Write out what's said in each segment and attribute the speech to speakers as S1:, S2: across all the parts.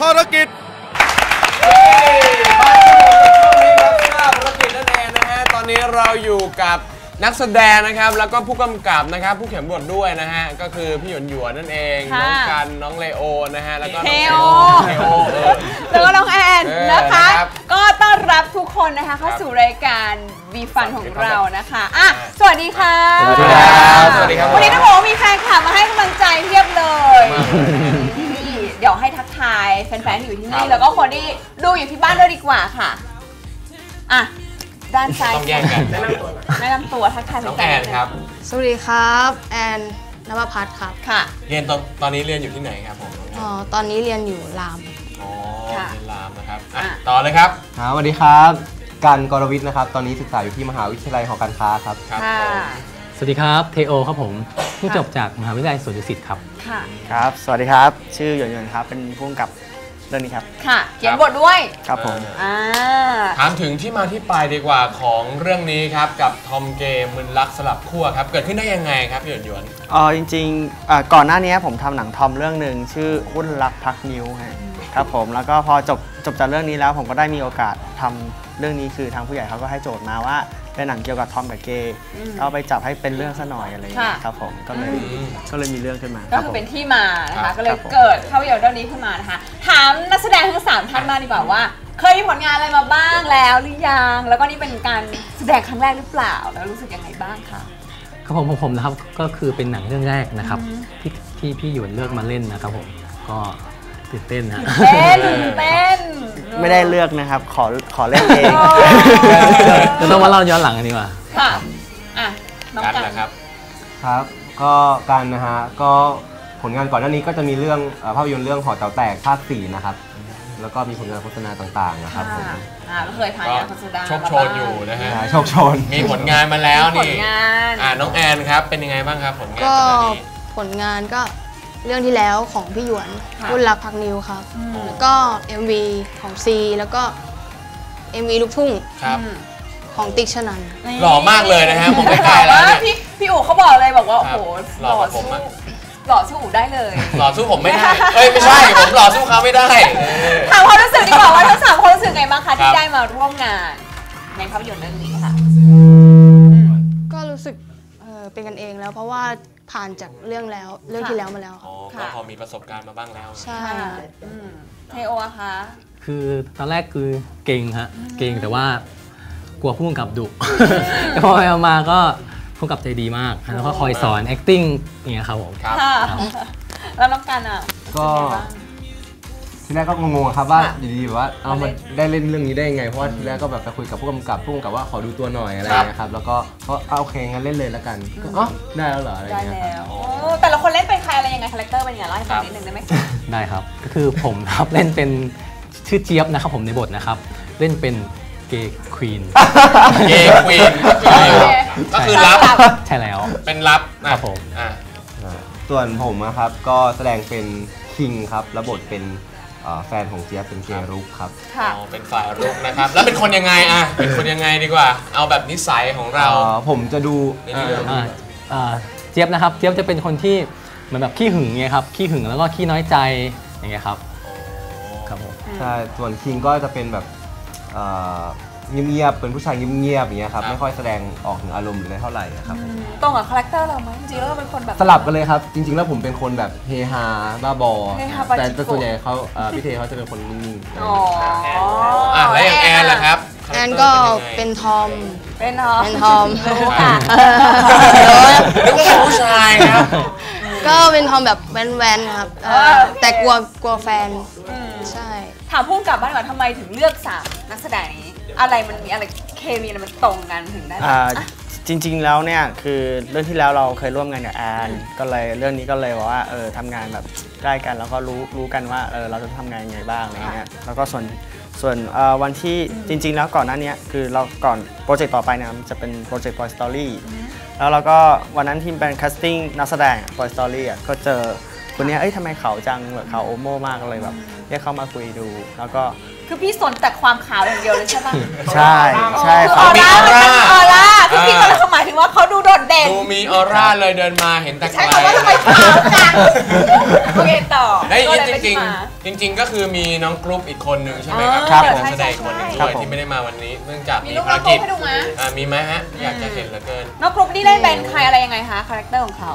S1: ภารกิจ
S2: ทราบภารกิจนั่นเองนะฮะตอนนี้เราอยู่กับนักแสดงนะครับ แล้วก็ผู้กำกับนะครับ ผู้เขียนบทด้วยนะฮะ ก็คือพี่หยวนหยวนนั่นเอง
S3: ค่ะ
S2: น้องกัน น้องเลโอนะฮะ แล้วก็น้อง
S3: เทโอ
S2: เทโอเออ
S3: แล้วก็น้องแอน
S2: เออ
S3: นะคะ
S2: นะครับ
S3: ก็ต้อนรับทุกคนนะคะเข้า
S2: ครับ
S3: สู่รายการบีฟันของ
S2: สวัสดีครับ
S3: เรานะคะอะสวัสดีค่ะ
S2: สวัสดีครับสวัสดีครับ
S3: วันนี้ต้องบอกว่ามีแฟนคลับมาให้ ฟนๆที่อยู่ที่
S2: ครั
S3: นี่
S2: บ
S3: แล้วก็คนที่ดูอยู่ที่บ้านด้วยดีกว่าค่ะ อะ ด้านซ้าย
S2: ต้องแย่งกัน
S3: แนะนำตัวทักทาย
S2: น้อง
S3: แฟ
S2: แอน
S3: ๆ
S2: นครับ
S4: สวัสดีครับแอนนภพัฒน์ครับ
S3: ค่ะ
S2: เรียนตอนตอนนี้เรียนอยู่ที่ไหนครับผมน้องแอ
S4: อ๋อนตอนนี้เรียนอยู่ราม
S2: อ๋อ
S3: ค่ะ
S2: เรียนรามนะครับอะ
S3: อะ
S2: ต่อเลยครับ
S5: ครับสวัสดีครับกันกรวิทย์นะครับ ตอนนี้ศึกษาอยู่ที่มหาวิทยาลัยหอการค้าครับ
S2: ครับ
S3: ค่ะ
S2: ผม
S6: สวัสดีครับเทโอครับผมเพิ่งจบจากมหาวิทยาลัยสวนดุสิตครับ
S3: ค่ะ
S7: ครับ สวัสดีครับ ชื่อหยวนหยวนครับ เป็นผู้กำกับ เรื่องนี้ครับ
S3: ค่ะ เขียนบทด้วย
S7: ครับผม
S3: อ่า
S2: ถามถึงที่มาที่ไปดีกว่าของเรื่องนี้ครับ กับทอมเกมมึนรักสลับขั้วครับ เกิดขึ้นได้ยังไงครับพี่หยวนหยวน
S7: เออจริงๆอ่าก่อนหน้านี้ผมทำหนังทอมเรื่องหนึ่งชื่อหุ้นรักพักนิ้วฮะครับผมแล้วก็พอจบจบจากเรื่องนี้แล้วผมก็ได้มีโอกาสทำเรื่องนี้คือทางผู้ใหญ่เขาก็ให้โจทย์มาว่า เป็นหนังเกี่ยวกับทอมกับเกย์
S3: อืม
S7: เอาไปจับให้เป็นเรื่องซะหน่อยอะไรอย่างเงี้ย
S3: ค่ะ
S7: ครับผมก็เลย
S2: อืม
S7: ก็เลยมีเรื่องขึ้นมาค
S3: ก็
S7: รับ
S3: คื
S7: ผ
S3: อ
S7: ม
S3: เป็นที่มานะ
S2: ครั
S3: คะ
S2: บ
S3: ก็เลย
S7: ครับผม
S3: เกิดภาพยนตร์เรื่องนี้ขึ้นมานะคะถามนักแสดงทั้งสามท่านมากดีกว่าว่า เคยมีผลงานอะไรมาบ้างแล้วหรือยังแล้วก็นี่เป็นการแสดงครั้งแรกหรือเปล่า แล้วรู้สึกยังไงบ้างคะ
S6: ครับผมของผมนะครับก็คือเป็นหนังเรื่องแรกนะครับที่ที่พี่หยวนเลือกมาเล่นนะครับผมก็ ตื่นเต้นฮะ
S3: เต้นเต้น
S7: ไม่ได้เลือกนะครับ ขอขอเล่นเอง
S3: โอ้
S6: จะต้องมาเล่าย้อนหลังกันดีกว่า
S3: ค่ะอะน้อง
S2: กัน
S3: กัน
S2: นะครับ
S5: ครับ ก็กันนะฮะก็ผลงานก่อนหน้านี้ก็จะมีเรื่องเอ่อภาพยนตร์เรื่องหอแต๋วแตกภาค4นะครับแล้วก็มีผลงานโฆษณาต่างๆนะครับผม
S3: ค่ะอ่าก็เคยผ่าน
S2: ก็
S3: งานโฆษณา
S2: โชคโชนอยู่นะฮะ
S5: อ่าโชคโชน
S2: มีผลงานมาแล้ว
S3: ผล
S2: นี่
S3: งาน
S2: อ่าน้องแอนครับเป็นยังไงบ้างครับผลงาน
S4: ก็
S2: ก่อนหน้านี้
S4: ผลงานก็ เรื่องที่แล้วของพี่หยวน
S3: ค่ะ
S4: รุ่นรักพักนิวครับ
S3: อืม
S4: แล้วก็ MV ของซีแล้วก็ MV ลูกทุ่ง
S2: ครับ
S3: อืม
S4: ของติ๊กชนัน
S3: นี่
S2: หล่อมากเลยนะฮะมองใกล้ๆแล้วเนี่ย
S3: พี่พี่อู๋เขาบอกเลยบอกว่าโอ้โห
S2: ครับ
S3: ห
S2: หล่
S3: ล่
S2: อ
S3: อก
S2: ว่าผม
S3: สู้
S2: อะ
S3: หล่อสู้อู๋ได้เลย
S2: หล่อสู้ผมไม่ได้เอ้ยไม่ใช่ผมหล่อสู้เขาไม่ได้เออ
S3: ถามความรู้สึกดีกว่าว่าทั้งสามคนรู้สึกไงบ้างคะ
S2: ครั
S3: ที่
S2: บ
S3: ได้มาร่วมงาน ในภาพยนตร์เรื่องนี้ค่ะ
S4: ก็รู้สึกเอ่อเป็นกันเองแล้วเพราะว่าผ่านจากเรื่องแล้วเรื่อง
S3: ค่ะ
S4: ที่แล้วมาแล้ว
S2: อ๋ อ
S3: ค่ะ
S2: ก็พอมีประสบการณ์มาบ้างแล้ว
S4: ใช่
S3: อืมเทโออะคะ
S6: คือตอนแรกคือเก่งฮะเก่งแต่ว่ากลัวผู้กำกับดุ แต่พอไปเอามาก็ผู้กำกับใจดีมาก แล้วก็คอยสอน acting อย่างเงี้ยครับผม
S2: ครับ
S3: ค่ะ
S6: ครับ
S3: แล้วน้องกันอะ
S5: ก็
S3: รู้สึเป็นไงบ้าง
S5: ทีแรกก็งงๆครับว่า
S3: ค่ะ
S5: อยู่ดีๆแบบว่าเอา
S3: มาเล่
S5: มานได้เล่นเรื่องนี้ได้ยังไงเพราะว่าทีแรกก็แบบไปคุยกับผู้กำกับผู้กำกับว่าขอดูตัวหน่อยอะไรอย่างเงี้ยครับแล้วก็ก็เอาโอเคงั้นเล่นเลยแล้วกันก็อ๋อได้แล้วเหรออะไรอ
S3: ได้
S5: ย่างเงี้ยครับ
S3: แล้วโอ้แต่ละคนเล่นเป็นใครอะไรยังไงคาแรคเตอร์เป็นยังไงเล่าให้ฟังนิดนึงได้ไหม
S6: ได้ครับ ก็คือผมครับเล่นเป็นชื่อเจี๊ยบนะครับผมในบทนะครับ เล่นเป็นเกย์ควีน
S2: เกย์ควีนก็คือก็คือรับ
S6: ใช่แล้ว
S2: เป็นรับนะครับ
S6: ผม
S2: อ่า
S5: ส่วนผมนะครับก็แสดงเป็นคิงครับรับบทเป็นเอ่อ แฟนของเจี๊ยบเป็นเกย์รุกครับ
S3: ค่ะ
S2: อ๋อเป็นฝ่ายรุกนะครับ แล้วเป็นคนยังไงอะเป็นคนยังไงดีกว่า เอาแบบนิสัยของเรา
S5: เอ่อผมจะดู
S2: ในเรื่อง
S6: อ่าอ่าเจี๊ยบนะครับ เจี๊ยบจะเป็นคนที่เหมือนแบบขี้หึงเงี้ยครับ ขี้หึงแล้วก็ขี้น้อยใจอย่างเงี้ยครับ ครับผม
S5: ใช่ส่วนคิงก็จะเป็นแบบเอ่อ เงียบๆเป็นผู้ชายเงียบๆอย่างเงี้ยครับ
S2: ครับ
S5: ไม่ค่อยแสดงออกถึงอารมณ์หรืออะไรเท่าไหร่นะครับผม
S3: ตรงกับคาแรคเตอร์เราไหมจริงๆแล้วเราเป็นคนแบบ
S5: สลับกันเลยครับ จริง ๆ แล้วผมเป็นคนแบบเฮฮาบ้าบอ
S3: เฮฮาปาจิโกะ
S5: แต่แต่ส่วนใหญ่เขาเอ่อพี่เทเขาจะเป็นคนนิ่งๆ
S3: อ๋อ
S2: อะแล้วอย่างแอนล่ะครับ
S4: แอนก็เป็นทอม
S3: เป็นทอม
S4: เป็นทอม
S3: รู้ค่ะ
S2: นึกว่าเป็นผู้ชายครับ
S4: ก็เป็นทอมแบบแว้นๆครับเอ่อ
S3: เออ
S4: แต่กลัวกลัวแฟน
S3: อืม
S4: ใช่
S3: ถามพุ่งกลับบ้านก่อนทำไมถึงเลือกสามนักแสดงนี้ อะไรมันมีอะไรเคมีอะไรมันตรงกันถึงได้แบบ
S7: อ่า
S3: อะ
S7: จริง ๆ แล้วเนี่ยคือเรื่องที่แล้วเราเคยร่วมงานกับแอนก็เลยเรื่องนี้ก็เลยบอกว่าเออทำงานแบบใกล้กันแล้วก็รู้รู้กันว่าเออเราจะทำงานยังไงบ้างอะไรเงี้ยแล้วก็ส่วนส่วนเอ่อวันที่จริง ๆ แล้วก่อนหน้าเนี้ยคือเราก่อนโปรเจกต์ต่อไปเนะมันจะเป็นโปรเจกต์ Toy Story แล้วเราก็วันนั้นทีมเป็นคัสติ้งนักแสดงฟอยสตอรี่อะก็เจอคนนี้เอ้ยทำไมเขาจังแบบเขาโอโมมากเลยแบบเรียกเขามาคุยดู แล้วก็
S3: คือพี่สนแต่ความขาวอย่างเดียวเลยใช่ปะ
S7: ใช่ใช่
S3: คือ
S7: ค
S3: อ
S7: รั
S3: อบร่า
S2: มี
S3: มัน
S2: ออร่า
S3: เป็นออร่าคือพี่
S2: อ่า
S3: กำลังหมายถึงว่าเขาดูโดดเด่น
S2: ดูมีออร่าเลยเดินมาเห็นแต่ไก
S3: ใช้
S2: ล
S3: คำว่าทำไมขาวจังโอเคต่อ
S2: ได้ยิน
S3: ก็เลย
S2: จ
S3: เป็น
S2: ริ
S3: ที่
S2: ง
S3: มา
S2: ๆจริงๆก็คือมีน้องกรุ๊ปอีกคนหนึ่งใช่ไหมครับ
S3: ครับ
S2: ที่เป็น
S3: ผม
S2: นักแสดงอีกคนหนึ่ง
S3: ใช่
S2: ด้วย
S7: ครับผม
S2: ที่ไม่ได้มาวันนี้เนื่องจาก
S3: มี
S2: มี
S3: รูป
S2: ภาร
S3: น้องกรุ๊
S2: กิ
S3: ป
S2: จ
S3: ให้ดูไหม
S2: อ่ามีไหมฮะอยากจะเห็นเหลือเกิน
S3: น้องกรุ๊ปนี่เล่นเป็นใครอะไรยังไงคะคาแรคเตอร์ของเขา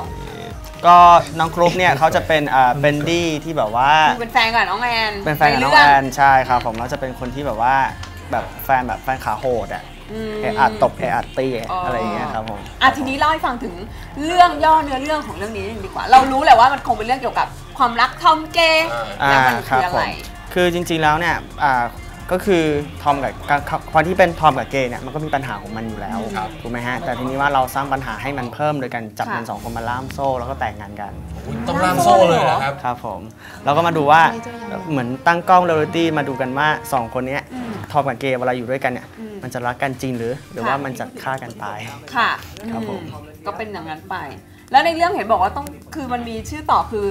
S7: ก็น้องกรุ๊ปเนี่ยเขาจะเป็นอ่าเป็นดี้ที่แบบว่า
S3: คือเป็นแฟนกับน้องแอน
S7: เป็นแฟนกับน้อง
S3: ใเรื่
S7: แอนใช่ครับผมแล้วจะเป็นคนที่แบบว่าแบบแฟนแบบแฟนขาโหดอะ
S3: ม
S7: เออัดตบเออัดตี
S3: อ๋ออ
S7: อะไรอย่างเงี้ยครับผม
S3: อะทีนี้เล่าให้ฟังถึงเรื่องย่อเนื้อเรื่องของเรื่องนี้นิดนึงดีกว่า เรารู้แหละว่ามันคงเป็นเรื่องเกี่ยวกับความรักทอมเกย์
S2: อ่า
S3: แล้วมัน
S7: ครั
S3: คืออะ
S7: ผ
S3: ไร
S7: มคือจริงๆแล้วเนี่ยอ่า ก็คือทอมกับการความที่เป็นทอมกับเกย์เนี่ยมันก็มีปัญหาของมันอยู่แล้ว
S2: ครับ
S7: ถูกไหมฮะแต่ทีนี้ว่าเราสร้างปัญหาให้มันเพิ่มโดยการจับ
S3: ค่ะ
S7: มันสองคนมาล่ามโซ่แล้วก็แต่งงานกัน
S2: อุ๊ยต้องล่ามโซ่เลยเหรอครับ
S7: ครับผมเราก็มาดูว่าเหมือนตั้งกล้องเรียลลิตี้มาดูกันว่าสองคนเนี้ยทอมกับเกย์เวลาอยู่ด้วยกันเนี่ย
S3: อืม
S7: มันจะรักกันจริงหรือ หรือ
S3: ค่ะ
S7: ว่ามันจะฆ่ากันตาย
S3: ค่ะ
S7: ครับผม
S3: อืก็เป็นอย่างนั้นไป แล้วในเรื่องเห็นบอกว่าต้องคือมันมีชื่อต่อคือ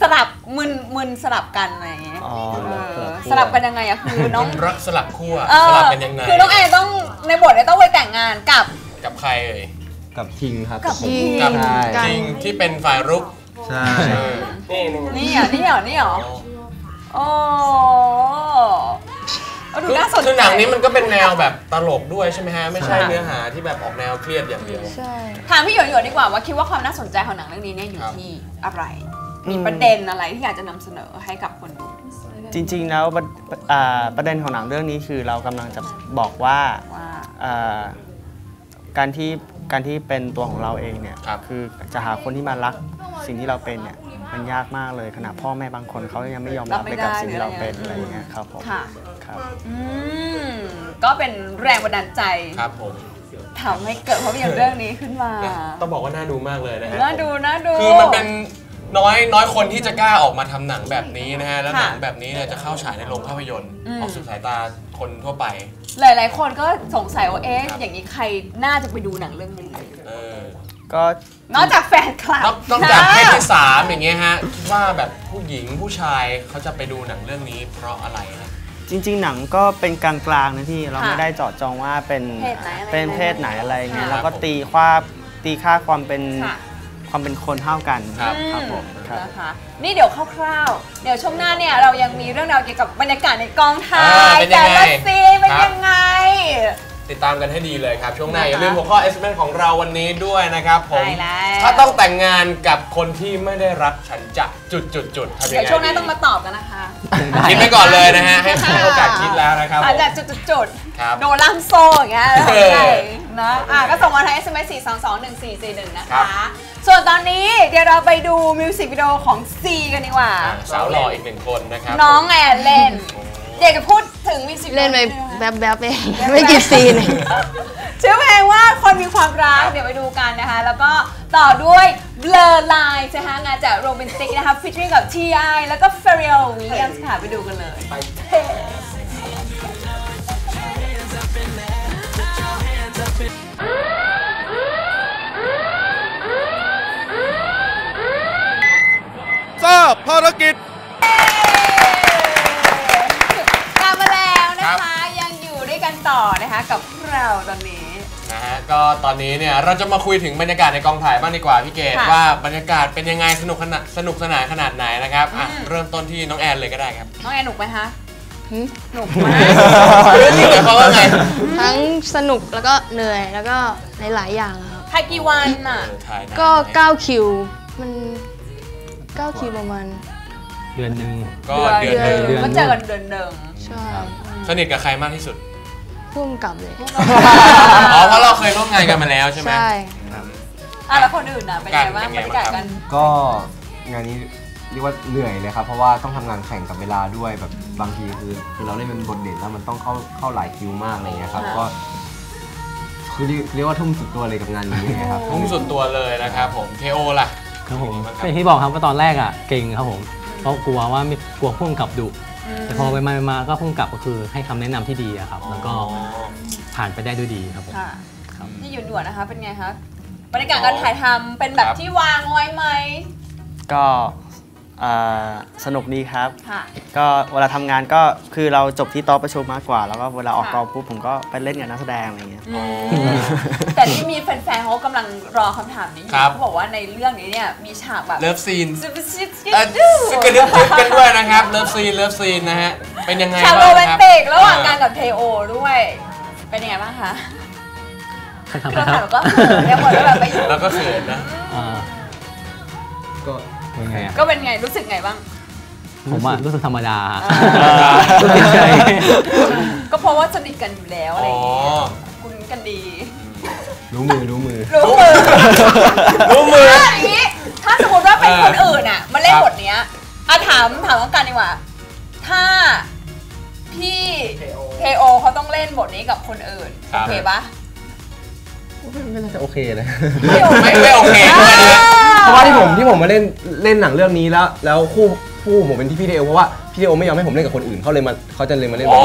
S3: สลับมึนมึนสลับกันอะไรอย่างเงี้ย
S7: อ๋อ
S3: เออ
S7: ส
S3: ส
S7: ลั
S3: ลั
S7: บบ
S3: กันยังไงอะคือน้อง
S2: รักสลับขั้ว
S3: เอ
S2: ส
S3: อ
S2: ลับกันยังไง
S3: คือน้องแอนต้องในบทเนี่ยต้องไปแต่งงานกับ
S2: กับใครเอ่ย
S5: กับทิงครับ
S3: กับ
S5: ผม
S3: ทิง
S2: กับ
S5: ใช่
S2: จริงที่เป็นฝ่ายรุก
S5: ใช่
S2: เออนี่นี่
S3: นี่เหรอนี่เหรอนี่เหรอโอ้เอาดู
S2: คือ
S3: น่าสนใจ
S2: คือหนังนี้มันก็เป็นแนวแบบตลกด้วยใช่ไหมฮะไม่ใช่
S3: ค่ะ
S2: เนื้อหาที่แบบออกแนวเครียดอย่างเดียว
S4: ใช่
S3: ถามพี่หยวนหยวนดีกว่าว่าคิดว่าความน่าสนใจของหนังเรื่องนี้เนี่ยอยู่
S2: ครับ
S3: ที่อะไร มีประเด็นอะไรที่อยากจะนำเสนอให้กับคนดู
S7: จริงๆแล้วประอ่าประเด็นของหนังเรื่องนี้คือเรากำลังจะบอกว่า
S3: ว่า
S7: อ่าการที่การที่เป็นตัวของเราเองเนี่ย
S2: ครับ
S7: คือจะหาคนที่มารักสิ่งที่เราเป็นเนี่ยมันยากมากเลยขนาดพ่อแม่บางคนเขายังไม่ยอมรับไปกับสิ่งที่เราเป็นอะไรอย่างเงี้ยครับผม
S3: ค่ะ
S7: ครับ
S3: อืมก็เป็นแรงบันดาลใจ
S2: ครับผม
S3: ทำให้เกิดภาพยนตร์เรื่องนี้ขึ้นมา
S2: ต้องบอกว่าน่าดูมากเลยนะฮะ
S3: น่าดูน่าดู
S2: คือมันเป็น น้อยน้อยคนที่จะกล้าออกมาทำหนังแบบนี้นะฮะ แล้ว
S3: ค่ะ
S2: หนังแบบนี้เนี่ยจะเข้าฉายในโรงภาพยนตร์
S3: อืม
S2: ออกสู่สายตาคนทั่วไป
S3: หลาย ๆ คนก็สงสัยว่าเอ๊ะ
S2: ครับ
S3: อย่างนี้ใครน่าจะไปดูหนังเรื่องนี้
S2: เออ
S7: ก็
S3: นอกจากแฟนคลับ
S2: นอกนอกจากเพศ
S3: นะ
S2: ที่สามอย่างเงี้ยฮะคิดว่าแบบผู้หญิงผู้ชายเขาจะไปดูหนังเรื่องนี้ เพราะอะไรนะ
S7: จริง ๆ หนังก็เป็นกลางๆนะพี่เรา
S3: ค่ะ
S7: ไม่ได้เจาะจงว่าเป็น
S3: เพศไหนอะไร
S7: เป็นเพศไหนอะไรเงี้ย
S3: ค่ะ
S7: แล้วก็ตีค่าตีค่าความเป็น
S3: ค่ะ
S7: ความเป็นคนเท่ากัน
S2: ครับ
S7: ครับผมครับ
S3: นะคะนี่เดี๋ยวคร่าวๆ เดี๋ยวช่วงหน้าเนี่ยเรายังมีเรื่องราวเกี่ยวกับบรรยากาศในกองถ่า
S2: อ่ายเป็นยั
S3: แต่
S2: งไง
S3: ละซีนเป็น
S2: ครับ
S3: ยังไง
S2: ติดตามกันให้ดีเลยครับ ช่วงหน้า
S3: นะคะ
S2: อย่าลืมหัวข้อ s อ s ของเราวันนี้ด้วยนะครับผม
S3: ใช่แล้ว
S2: ถ้าต้องแต่งงานกับคนที่ไม่ได้รักฉันจะจุดจุดจุดๆๆทำยังไง
S3: เดี๋ยวช่วงหน้า
S2: ดี
S3: ต้องมาตอบกันนะคะ
S2: คิดไปก่อนเลยนะฮะ ให้ให้โอกาสคิดแล้วนะครับผ
S3: อาจ
S2: ม
S3: จะจุดๆ
S2: ครับ
S3: ๆโดนล่ามโซ่อย่างเงี้ย
S2: เออ
S3: ใช่นะอะก็ส่งมาทาง SMS 4 2 2 1 4 4 1 นะ
S2: ครั
S3: คะ
S2: บ
S3: ส่วนตอนนี้เดี๋ยวเราไปดูมิวสิกวิดีโอของ C กันดีกว่า
S2: อ่า สาวหล่ออีกหนึ่งคนนะครับ
S3: น้องแอนเล่น อยากจะพูดถึงมิวสิกวิดีโอ
S4: เล่นไป
S3: ด้วยะ
S4: แป๊บแบบๆเองไม่กี่ซีนเอง
S3: ชื่อเพลงว่าคนมีความรักเดี๋ยวไปดูกันนะคะ แล้วก็ต่อด้วย Blur Lines นะคะงานจากโร m มนติกนะคะฟิชชิ่งกับ T.I. แล้วก็ f e r r e l Williams ค่ะไปดูกันเลย
S1: ทราบภารกิจ
S3: ต่อนะคะกับพวกเราตอนนี้
S2: นะฮะก็ตอนนี้เนี่ยเราจะมาคุยถึงบรรยากาศในกองถ่ายบ้างดีกว่าพี่เกด
S3: ค่ะ
S2: ว่าบรรยากาศเป็นยังไงสนุกขนาดสนุกสนานขนาดไหนนะครับอะ
S3: อืม
S2: เริ่มต้นที่น้องแอนเลยก็ได้ครับ
S3: น้องแอนหนุกไหมคะ
S4: หึ
S3: หนุกไหม
S2: เรื่องจริงหมายความว่าไง
S4: ทั้งสนุกแล้วก็เหนื่อยแล้วก็หลาย ๆ อย่างอะครับ
S3: ถ่ายกี่วันน่ะ
S2: เออถ่ายนาน
S4: ก็
S2: ไหม
S4: 9คิว มัน9คิวประมาณ
S6: เดือนหนึ่ง
S2: ก็เดือนหนึ่ง
S6: เดือน
S3: ก็เจอกันเดือนหนึ่ง
S4: ใช่
S2: สนิทกับใครมากที่สุด
S4: พุ่มกับเลย
S2: อ๋อเพราะเราเคยร่วมงานกันมาแล้วใช่ไหม
S4: ใช่
S3: อะแล้วคนอื่นน่ะเป็นไงบ้าง
S2: เป็น
S3: บ
S2: ไง
S3: รร
S2: บ้าง
S3: ยากาศ
S2: ครับ
S3: กัน
S5: ก็งานนี้เรียกว่าเหนื่อยเลยครับ เพราะว่าต้องทำงานแข่งกับเวลาด้วยแบบบางทีคือคือเราเล่นเป็นบทเด่นแล้วมันต้องเข้าเข้าหลายคิวมากอะไรเงี้ยครับ
S3: ค่ะ
S5: ก็คือเรียกเรียกว่าทุ่มสุดตัวเลยกับงานนี้นะครับ
S2: พุ่งสุดตัวเลยนะครับผมเทโอล่ะ
S6: ครับผม
S2: เป็นไงบ้างครับ
S6: เป็นที่บอกครับว่าตอนแรกอะเก่งครับผม เพราะกลัวว่าไม่กลัวพุ่งกับดุ แต่พอไปมาไปมาก็พุ่งกับก็คือให้คำแนะนำที่ดีอะครับ แล้วก็ผ่านไปได้ด้วยดีครับผม
S3: ค่ะ
S6: ครับ
S3: ที่หยวนหยวนๆนะคะเป็นไงคะบรรยากาศการถ่ายทำเป็นแบบที่วางไว้ไหม
S7: ก็เอ่อ สนุกดีครับ
S3: ค่ะ
S7: ก็เวลาทำงานก็คือเราจบที่โต๊ะประชุมมากกว่า แล้วก็เวลาออก
S3: ค่ะ
S7: กองปุ๊บผมก็ไปเล่นกับนักแสดงอะไรอย่างเงี้ย
S3: แต่ที่มีแฟนๆเขากำลังรอคำถามนี้อยู่
S2: ครับ
S3: เขาบอกว่าในเรื่องนี้เนี่ยมีฉากแบบ
S2: เลิฟซีน
S3: ซิบซิบซิบ
S2: เอ่อ
S3: ดู
S2: ซึ่งกระดึบดึบกันด้วยนะครับเลิฟซีนเลิฟซีนนะฮะเป็นยังไง
S3: ฉาก
S2: บ้าง
S3: โรแมน
S2: ครับ
S3: ติกระหว่างการกับเทโอด้วย เป็นยังไงบ้างคะ
S6: ใครทำ
S3: คือ
S6: ไป
S3: เรา
S6: ครั
S3: ถา
S6: บ
S3: มก็เขินเนี่ยหมดแล้วแบบไปอยู่
S2: แล้วก็เขินนะ
S6: อ่า
S5: ก็
S6: เป็นไงอะ
S3: ก็เป็นไงรู้สึกไงบ้าง
S6: ผมอะรู้สึกธรรมดา
S3: อ่า
S6: รู้สึกเฉย
S3: ก็เพราะว่าสนิทกันอยู่แล้วอะไร
S2: อ๋
S3: อ
S2: อ
S3: ย่างเงี้ยคุ้นกันดี
S5: รู้มือรู้มือ
S3: รู้มือ
S2: รู้มือ
S3: ถ้าอย่างนี้ถ้าสมมติว่าเป็นคนอื่นอะมาเล่น
S2: ครับ
S3: บทเนี้ยอะถามถามต้องการดีกว่า ถ้าพี่เทโอเขาต้องเล่นบทนี้กับคนอื่น
S2: ครั
S3: โอบเคปะ
S5: ไม่น่าจะโอเคเลย
S3: ไม่โอเค
S2: ไม่ไม่โอเคด้วยนะ
S5: เพราะว่าที่ผมที่ผมมาเล่นเล่นหนังเรื่องนี้แล้ว แล้วคู่คู่ผมเป็นที่พี่เดโอเพราะว่าพี่เดโอไม่ยอมให้ผมเล่นกับคนอื่นเขาเลยมาเขาจะเลยมาเล่น
S2: อ๋อ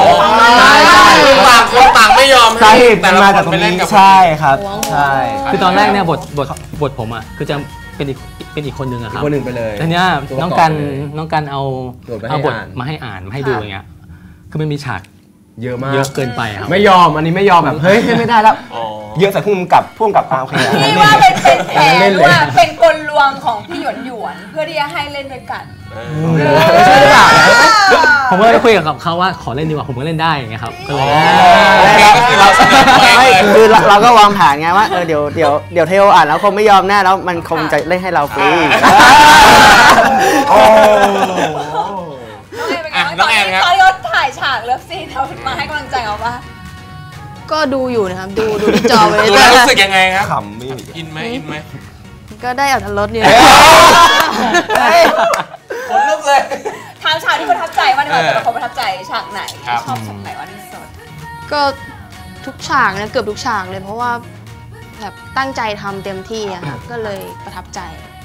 S5: ใช่ใช่
S2: ต่างคนต่างไม่ยอม
S5: สา
S2: ให้
S5: เหตุ
S2: แต่
S5: มัน
S2: ละ
S5: มา
S2: ค
S5: จาก
S2: น
S5: ตรง
S2: ไปเล่น
S5: นี้
S2: กับ
S5: ใช่ครับใช่
S6: คือตอนแรกเนี่ยบทบทบทผมอะคือจะเป็นอีกเป็นอีกคนนึงอะครับ
S5: คนหนึ่งไปเลย
S6: ทีเนี้ย
S5: ตัว
S6: น้อง
S5: ประ
S6: กัน
S5: ไปเลย
S6: น้องกันเอา
S5: บทมาให้
S6: เอาบท
S5: อ่าน
S6: มาให้อ่านมาให้ดูอย่างเงี้ยคือมันมีฉาก
S5: เยอะมาก
S6: เยอะเกินไปอะครับ
S5: ไม่ยอมอันนี้ไม่ยอมแบบเฮ้ยไม่ได้แล้ว
S2: อ๋อ
S5: เยอะใส่พุ่มกับพุ่มกับอ่าโอเคอันนั้น
S3: พี่
S5: เล่
S3: ว่านเป็นเป็นแผ
S5: อันนั้นเล่
S3: น
S5: นเลย
S3: ว่าเป็นกลลวงของพี่หยวนหยวนเพื่อที่จะให้เล่นด้วยกัน
S5: ไม่ใช่หรือเปล่า
S6: ผมก็เลยคุยกับเขาว่าขอเล่นดีกว่าผมก็เล่นได้อย่างเงี้ยครับก็เลย
S2: โอเคก็คือเราเสนอตัวเอง
S7: ไม่
S2: เลย
S7: คือเราเราก็วางแผนไงว่าเออเดี๋ยวเดี๋ยวเดี๋ยวเทโออ่านแล้วคงไม่ยอมแน่แล้วมันคงจะเล่นให้เราฟรี
S5: โอ้
S3: ฉากเลิฟซีนเรามาให้กำลังใจเขาปะ
S4: ก็ดูอยู่นะครับ ดูดูที่จอไป
S2: ดู
S4: เรื่
S2: แล้ว
S4: อย
S2: รู้สึกยังไงครับ
S5: ขำไม่มี
S2: อินไหมอินไหม
S4: ๆก็ได้อัตรสอยู่
S2: ขนลุกเลย
S3: ถามฉากที่ประทับใจว่าในวัน
S2: เออ
S3: แต่ละคนประทับใจฉากไหน
S2: ครับ
S3: ชอบฉากไหนว่าที่สุด
S4: ก็ทุกฉากนะเกือบทุกฉากเลยเพราะว่าแบบตั้งใจทำเต็มที่อะค่ะก็เลยประทับใจ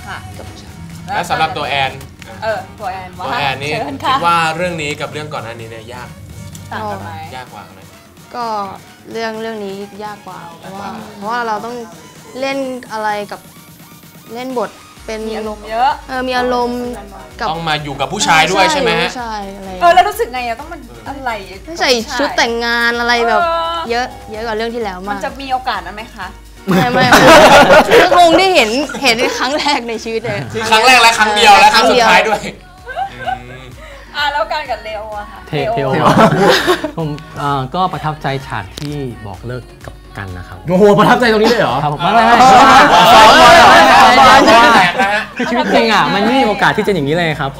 S3: ค่ะ
S4: เกือบทุกฉาก
S2: และสำหรับตัวแอน
S3: เออตัวแอนว่า
S2: ตัวแอนนี่
S3: เชิญ
S2: คิ
S3: ค่ะ
S2: ดว่าเรื่องนี้กับเรื่องก่อนหน้านี้เนี่ยยาก
S3: ต่างกันไหม
S2: ยากกว่าไหม
S4: ก็เรื่องเรื่องนี้ยากกว่าเพราะว่า
S2: ยากกว่า
S4: เพราะว่าเราต้องเล่นอะไรกับเล่นบทเป็น
S3: มีอารมณ์เยอะ
S4: เออมีอารมณ์กับ
S2: ต้องมาอยู่กับผู้ชายด้วยใช่ไหมฮะ
S4: ผู้ชายอะไร
S3: เออแล้วรู้สึกไงอะต้องมันอะไร
S4: ใส่ชุดแต่งงานอะไรแบบ
S3: เออ
S4: เยอะเยอะกว่าเรื่องที่แล้ว
S3: มั
S4: มานก
S3: จะมีโอกาสนั้นไหมคะ
S4: ไม่ไม่ก็คงได้เห็นเห็นครั้งแรกในชีวิตเลย
S2: คือครั้งแรกและครั้งเดียวและครั้งสุดท้ายด้วย
S3: อะแล้วการกับเลโออะค่ะ
S6: เทเทโอผมเอ่อก็ประทับใจฉากที่บอกเลิกกับกันนะครับ
S5: โอ้โหประทับใจตรงนี้เลยเหรอ
S6: ครับผมไม่ไม่ไม่
S5: อ๋อ
S6: เพราะว่า
S5: อ๋อ
S2: แตกนะฮะ
S6: คือชีวิตจริงอะมันไม่มีโอกาสที่จะอย่างนี้เลยครับ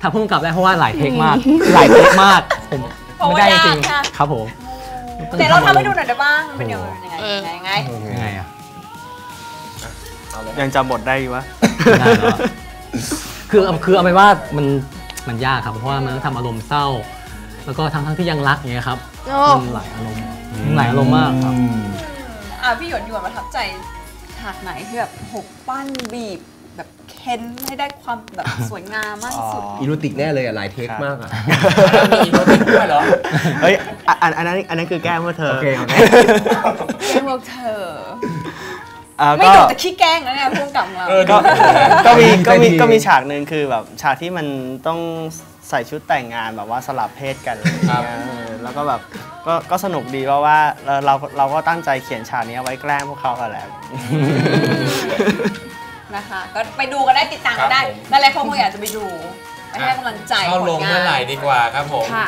S6: ถ้าพุ่งกลับได้เพราะว่าหลายเทคมากหลายเทคมากผมไม่ได้จริงๆครับผม
S3: เดี๋ยวเราทำให้ดูหน่อยได้บ้างมันเป็นยังไงยังไงยังไง
S6: ยังไงอะ
S7: ยังจำบทได้อยู่วะ
S6: ไม่ได้แล้วอะคือคือเอาไปนว่ามันมันยากครับเพราะว่ามันต้องทำอารมณ์เศร้า แล้วก็ทั้งทั้งที่ยังรักอย่างเงี้ยครับ
S4: โอ้
S6: มันหลายอารมณ์มันหลายอารมณ์มากครับ
S3: อะพี่หยวนหยวนประทับใจฉากไหนที่แบบหกปั้นบีบ แบบเค้นให้ได้ความแบบสวยงามมากที่สุด
S5: อีโรติกแน่เลยอะหลายเทคมากอะ
S2: มีโรติกด้วยเหรอ
S7: เฮ้ยอะอันอันนั้นอันนั้นคือแก้เพื่อเธอ
S5: โอเคโอเค
S3: แกล้งพวกเธอ
S7: อ่า
S3: ไม่
S7: ก็
S3: จบแต่ขี้แกล้งแล้วเนี่ยพ่วงกับของเรา
S2: เออ
S7: ก็ก็มีก็มี
S5: ใจดี
S7: ก็มีฉากหนึ่งคือแบบฉากที่มันต้องใส่ชุดแต่งงานแบบว่าสลับเพศกันอะไรอย่างเงี้ยเออแล้วก็แบบก็ก็สนุกดีเพราะว่าเราเราเราก็ตั้งใจเขียนฉากนี้เอาไว้แกล้งพวกเขากันแหละ
S3: นะคะ ก็ไปดูกันได้ติดตามกันได้
S2: ครับผม
S3: หลายๆคนคงอยากจะไปดูไปให้กำลังใจ
S2: เข้าลง
S3: ผลงาน
S2: เมื่อไหร่ดีกว่าครับผม
S3: ค่ะ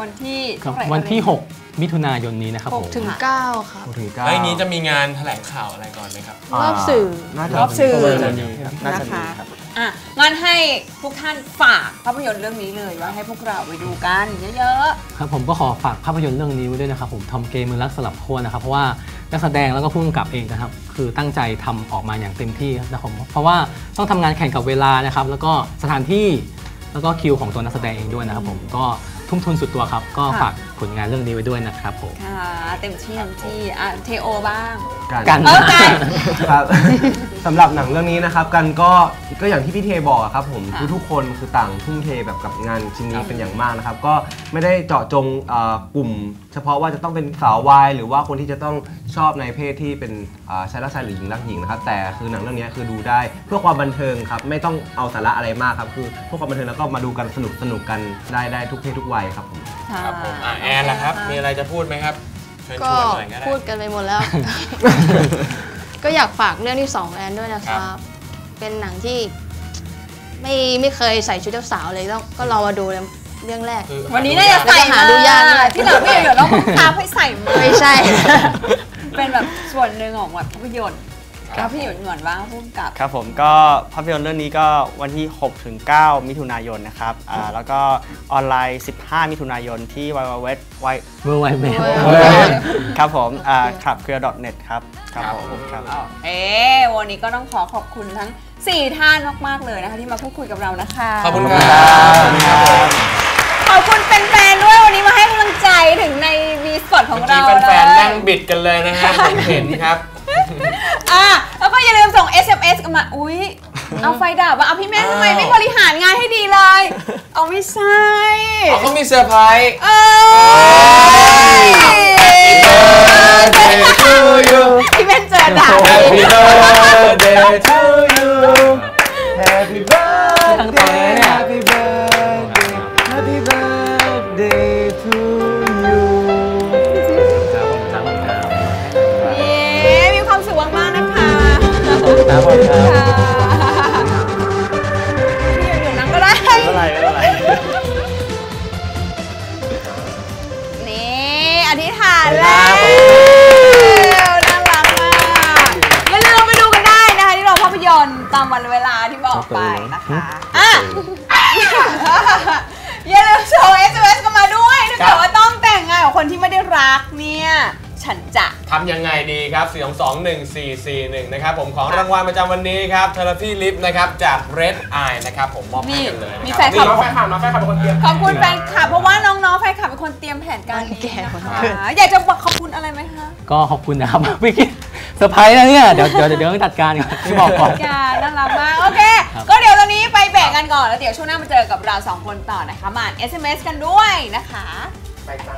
S3: วันที่
S6: ครับ
S3: เท่าไหร่
S6: วันที่
S3: เอ่ย
S6: 6 มิถุนายนนี้นะครับผม
S4: ถึงเก้าครับ
S5: ถึงเก้า
S2: แล้วอย่างนี้จะมีงานแถลงข่าวอะไรก่อนไหมครับ
S4: รอบสื่อ
S5: น่าจะ
S3: รอบสื่อ
S5: ประมาณนี้ครับ
S7: น่าจะ
S3: นะ
S7: มี
S3: คะ
S7: ครับ
S3: อะงั้นให้ทุกท่านฝากภาพยนตร์เรื่องนี้เลยว่าให้พวกเราไปดูกันเยอะ
S6: ครับผมก็ขอฝากภาพยนตร์เรื่องนี้ไว้ด้วยนะครับผมทอมเกมมือรักสลับขั้วนะครับเพราะว่านักแสดงแล้วก็ผู้กำกับเองนะครับ คือตั้งใจทำออกมาอย่างเต็มที่นะครับผมเพราะว่าต้องทำงานแข่งกับเวลานะครับ แล้วก็สถานที่แล้วก็คิวของตัวนักแสดงเองด้วยนะครับผมก็ทุ่มทุนสุดตัวครับ ก็ฝาก ผลงานเรื่องนี้ไว้ด้วยนะครับผม
S3: ค่ะเต็มที่เต็มที่อะเทโอบ้าง
S6: กัน
S3: เออกัน
S5: ครับ สำหรับหนังเรื่องนี้นะครับ กันก็ก็อย่างที่พี่เทบอกอะครับผม
S3: ค่ะ
S5: ทุกๆคนคือต่างทุ่มเทแบบกับงานชิ้นนี้เป็นอย่างมากนะครับ ก็ไม่ได้เจาะจงเอ่อกลุ่ม เฉพาะว่าจะต้องเป็นสาววายหรือว่าคนที่จะต้องชอบในเพศที่เป็นอ่าชายรักชายหรือหญิงรักหญิงนะครับแต่คือหนังเรื่องนี้คือดูได้เพื่อความบันเทิงครับไม่ต้องเอาสาระอะไรมากครับคือเพื่อความบันเทิงแล้วก็มาดูกันสนุกสนุกกันได้ได้ทุกเพศทุกวัยครับผม
S2: ครับผมอะแอนล่ะครับ มีอะไรจะพูดไหมครับเชิญช
S4: ก็
S2: วนหน่อยก็ได้
S4: พูดกันไปหมดแล้ว ก็อยากฝากเรื่องที่สองแอนด้วยนะค
S2: ครั
S4: รับ
S2: บ
S4: เป็นหนังที่ ไม่ไม่เคยใส่ชุดเจ้าสาวเลยต้องก็รอมาดูเลยเรื่องแรก
S2: คือ
S3: วันนี้น่าจะใส่
S4: หาดูยากมาก
S3: ที่หลังพี่เดี๋ยวต้องบังคับให้ใส่มา
S4: ไม่ใช่
S3: เป็นแบบส่วนหนึ่งของแบบภาพยนตร์ แล้วพี่หยวนหยวนว่างพุ่มกับ
S7: ครับผมก็ภาพยนตร์เรื่องนี้ก็วันที่6ถึง9มิถุนายนนะครับอ่าแล้วก็ออนไลน์ 15 มิถุนายนที่ www
S6: เมื่อไวแมว
S7: ครับผมขับเครือ .net ครับครับผมครับ
S3: เอ๊ะวันนี้ก็ต้องขอขอบคุณทั้ง 4 ท่านมาก ๆ เลยนะคะ ที่มาพูดคุยกับเรานะคะ
S2: ขอบคุณครั
S3: ขอบคุณแฟนๆด้วยวันนี้มาให้กำลังใจถึงในวีสปอร์ตของ
S2: เมื่อ
S3: เรา
S2: กี้แฟนๆ
S3: เล
S2: นั่
S3: ย
S2: งบิดกันเลยนะฮะผมเห็นครับ
S3: SMS กันมาอุ๊ยเอาไฟดับอะเอาพี่แม่ทำไมไม่บริหารงานให้ดีเลย เอาไม่ใช่
S2: อ๋อเขามีเซอร์ไพรส์
S3: เอ้ย
S2: birthday to you
S3: พี่แม่เจอด่า
S2: Happy birthday to you
S5: Happy birthday
S3: 2214441นะค
S6: รับผม
S2: ของรางวัลประจำวันนี้ครับเทอร์ฟี่ลิฟนะครับจาก Red Eye นะครับผมมอบให้กันเลย
S3: มีแฟนคลับ
S2: น้แฟนคลับน้แฟนคลับเป็นคนเตรียม
S3: ขอบคุณแฟนคลับเพราะว่าน้องๆแฟนคลับเป็นคนเตรียมแผนการนี้นะ
S4: คะ
S3: อยากจะบอกขอบคุณอะไรไหมคะ
S6: ก็ขอบคุณนะครับพี่กิ๊เซอร์ไพรส์นะเนี่ยเดี๋ยวเดี๋ยวเดี๋ยวจัดการก่อนไม่บอกก่อน
S3: น่ารักมากโอเค ก็เดี๋ยวตอนนี้ไปแบ่งกันก่อน แล้วเดี๋ยวช่วงหน้ามาเจอกับเราสองคนต่อนะคะมาเอเมสกันด้วยนะคะ
S2: ไปจ้า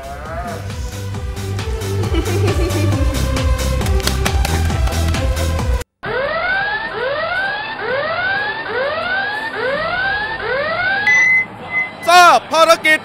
S1: ภารกิจ